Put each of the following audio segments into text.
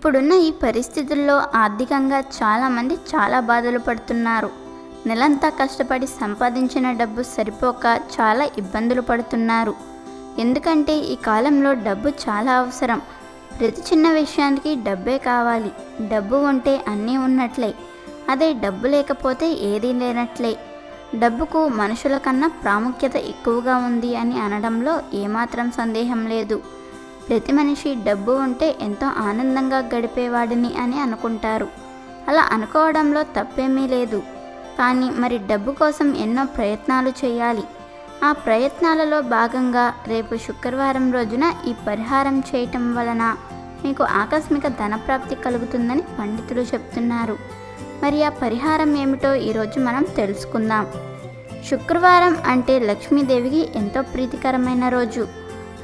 ఇప్పుడున్న ఈ పరిస్థితుల్లో ఆర్థికంగా చాలామంది చాలా బాధలు పడుతున్నారు. నెలంతా కష్టపడి సంపాదించిన డబ్బు సరిపోక చాలా ఇబ్బందులు పడుతున్నారు. ఎందుకంటే ఈ కాలంలో డబ్బు చాలా అవసరం. ప్రతి చిన్న విషయానికి డబ్బే కావాలి. డబ్బు ఉంటే అన్నీ ఉన్నట్లే. అదే డబ్బు లేకపోతే ఏదీ లేనట్లే. డబ్బుకు మనుషుల కన్నా ప్రాముఖ్యత ఎక్కువగా ఉంది అని అనడంలో ఏమాత్రం సందేహం లేదు. ప్రతి మనిషి డబ్బు ఉంటే ఎంతో ఆనందంగా గడిపేవాడిని అని అనుకుంటారు. అలా అనుకోవడంలో తప్పేమీ లేదు. కానీ మరి డబ్బు కోసం ఎన్నో ప్రయత్నాలు చేయాలి. ఆ ప్రయత్నాలలో భాగంగా రేపు శుక్రవారం రోజున ఈ పరిహారం చేయటం వలన మీకు ఆకస్మిక ధనప్రాప్తి కలుగుతుందని పండితులు చెప్తున్నారు. మరి ఆ పరిహారం ఏమిటో ఈరోజు మనం తెలుసుకుందాం. శుక్రవారం అంటే లక్ష్మీదేవికి ఎంతో ప్రీతికరమైన రోజు.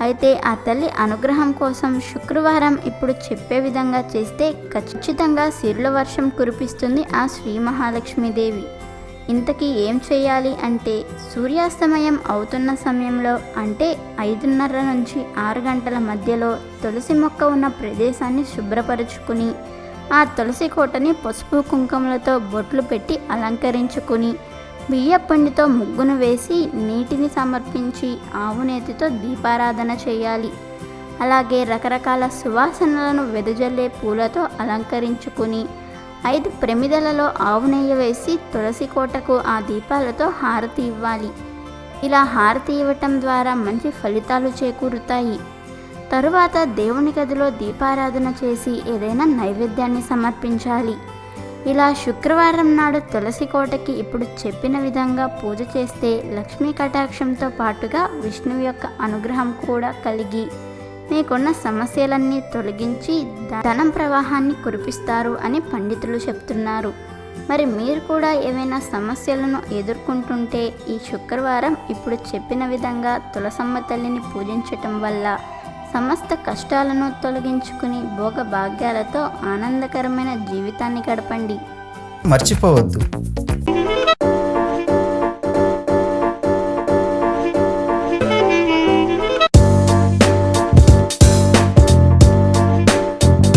అయితే ఆ తల్లి అనుగ్రహం కోసం శుక్రవారం ఇప్పుడు చెప్పే విధంగా చేస్తే ఖచ్చితంగా సిరుల వర్షం కురిపిస్తుంది ఆ శ్రీ మహాలక్ష్మీదేవి. ఇంతకీ ఏం చేయాలి అంటే సూర్యాస్తమయం అవుతున్న సమయంలో అంటే ఐదున్నర నుంచి ఆరు గంటల మధ్యలో తులసి మొక్క ఉన్న ప్రదేశాన్ని శుభ్రపరుచుకుని ఆ తులసి కోటని పసుపు కుంకుమలతో బొట్లు పెట్టి అలంకరించుకుని బియ్యపిండితో ముగ్గును వేసి నీటిని సమర్పించి ఆవు నేతితో దీపారాధన చేయాలి. అలాగే రకరకాల సువాసనలను వెదజల్లే పూలతో అలంకరించుకుని ఐదు ప్రమిదలలో ఆవు నెయ్యి వేసి తులసి కోటకు ఆ దీపాలతో హారతి ఇవ్వాలి. ఇలా హారతి ఇవ్వటం ద్వారా మంచి ఫలితాలు చేకూరుతాయి. తరువాత దేవుని గదిలో దీపారాధన చేసి ఏదైనా నైవేద్యాన్ని సమర్పించాలి. ఇలా శుక్రవారం నాడు తులసి కోటకి ఇప్పుడు చెప్పిన విధంగా పూజ చేస్తే లక్ష్మీ కటాక్షంతో పాటుగా విష్ణువు యొక్క అనుగ్రహం కూడా కలిగి మీకున్న సమస్యలన్నీ తొలగించి ధనం ప్రవాహాన్ని కురిపిస్తారు అని పండితులు చెప్తున్నారు. మరి మీరు కూడా ఏవైనా సమస్యలను ఎదుర్కొంటుంటే ఈ శుక్రవారం ఇప్పుడు చెప్పిన విధంగా తులసమ్మ తల్లిని పూజించటం వల్ల సమస్త కష్టాలను తొలగించుకుని భోగ భాగ్యాలతో ఆనందకరమైన జీవితాన్ని గడపండి. మర్చిపోవద్దు.